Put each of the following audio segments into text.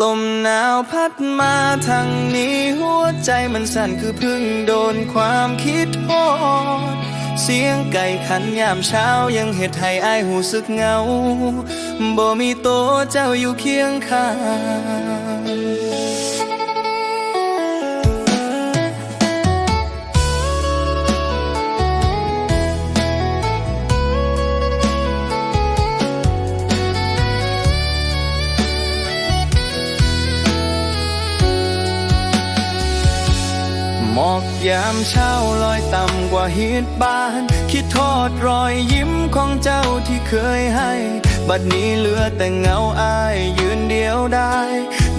ลมหนาวพัดมาทางนี้หัวใจมันสั่นคือเพึ่งโดนความคิดโอดเสียงไก่ขันยามเช้ายังเห็ดให้อายหูสึกเหงา บ่มีโตเจ้าอยู่เคียงข้าง กยามเช้าลอยต่ำกว่าฮิตบ้าน คิดทอดรอยยิ้มของเจ้าที่เคยให้ บัดนี้เหลือแต่เงาอายยืนเดียวได้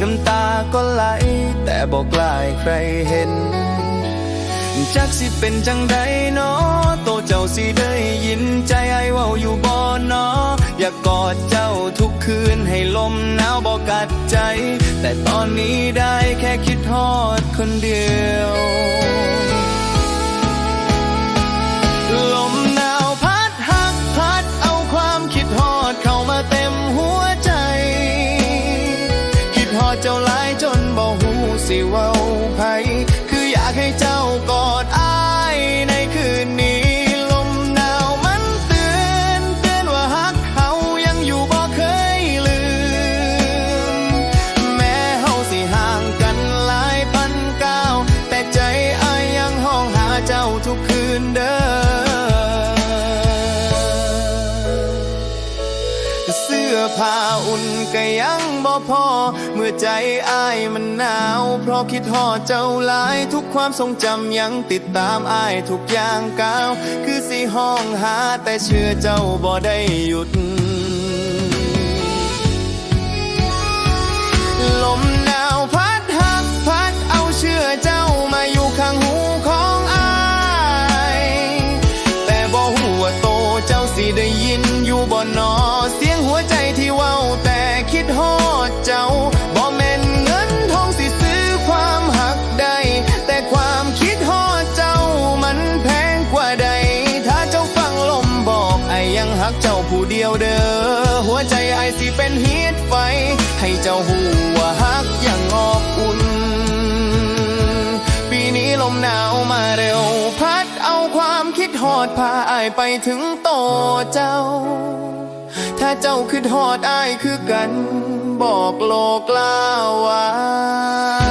น้ำตาก็ไหล แต่บอกกลายใครเห็น จักสิเป็นจังใดเนาะโตเจ้าสิได้ยินใจไอ้เว้าอยู่บ่เนาะอยากกอดเจ้าทุกคืนให้ลมหนาวบ่กัดใจ แต่ตอนนี้ได้แค่คิดทอดคนเดียว เจ้าหลายจนบ่หูสิเว้าไผ เสื้อผ้าอุ่นก็ยังบ่พอ เมื่อใจอายมันหนาว เพราะคิดฮอดเจ้าหลายทุกความทรงจำยังติดตามอายทุกอย่างก้าว คือสิห้องหาแต่เชื่อเจ้าบ่ได้หยุด เจ้าบ่แม่นเงินทองสิซื้อความหักได้แต่ความคิดฮอดเจ้ามันแพงกว่าใด ถ้าเจ้าฟังลมบอกไอยังหักเจ้าผู้เดียวเด้อหัวใจไอสิเป็นฮีทไฟ ให้เจ้าหูว่าหักอยังอบอุ่น ปีนี้ลมหนาวมาเร็ว พัดเอาความคิดฮอดพาไอไปถึงโตเจ้าถ้าเจ้าคือฮอดอายคือกัน บอกโลกล่าวไว้